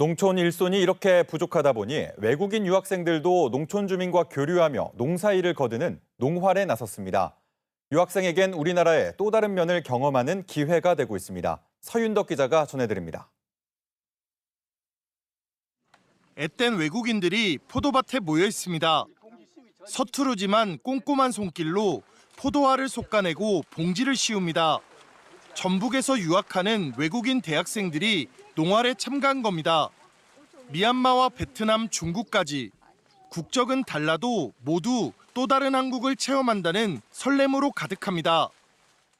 농촌 일손이 이렇게 부족하다 보니 외국인 유학생들도 농촌 주민과 교류하며 농사일을 거두는 농활에 나섰습니다. 유학생에겐 우리나라의 또 다른 면을 경험하는 기회가 되고 있습니다. 서윤덕 기자가 전해드립니다. 앳된 외국인들이 포도밭에 모여 있습니다. 서투르지만 꼼꼼한 손길로 포도알을 솎아내고 봉지를 씌웁니다. 전북에서 유학하는 외국인 대학생들이 농활에 참가한 겁니다. 미얀마와 베트남, 중국까지 국적은 달라도 모두 또 다른 한국을 체험한다는 설렘으로 가득합니다.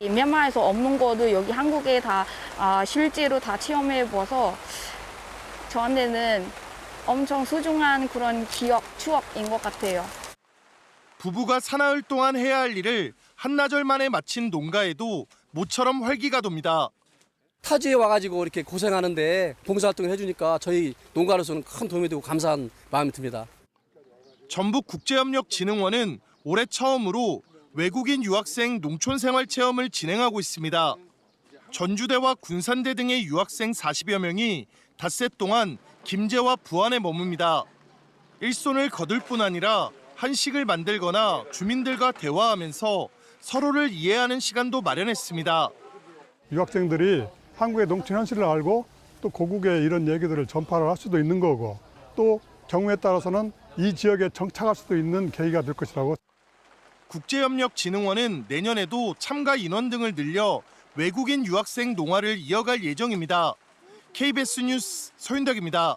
이 미얀마에서 없는 거도 여기 한국에 다 아, 실제로 다 체험해 봐서 저한테는 엄청 소중한 그런 기억, 추억인 것 같아요. 부부가 사나흘 동안 해야 할 일을 한나절 만에 마친 농가에도 모처럼 활기가 돕니다. 타지에 와가지고 이렇게 고생하는데 봉사활동을 해주니까 저희 농가로서는 큰 도움이 되고 감사한 마음이 듭니다. 전북국제협력진흥원은 올해 처음으로 외국인 유학생 농촌 생활 체험을 진행하고 있습니다. 전주대와 군산대 등의 유학생 40여 명이 닷새 동안 김제와 부안에 머뭅니다. 일손을 거둘 뿐 아니라 한식을 만들거나 주민들과 대화하면서 서로를 이해하는 시간도 마련했습니다. 유학생들이 한국의 농촌 현실을 알고 또 고국의 이런 얘기들을 전파를 할 수도 있는 거고 또 경우에 따라서는 이 지역에 정착할 수도 있는 계기가 될 것이라고 국제협력진흥원은 내년에도 참가 인원 등을 늘려 외국인 유학생 농활을 이어갈 예정입니다. KBS 뉴스 서윤덕입니다.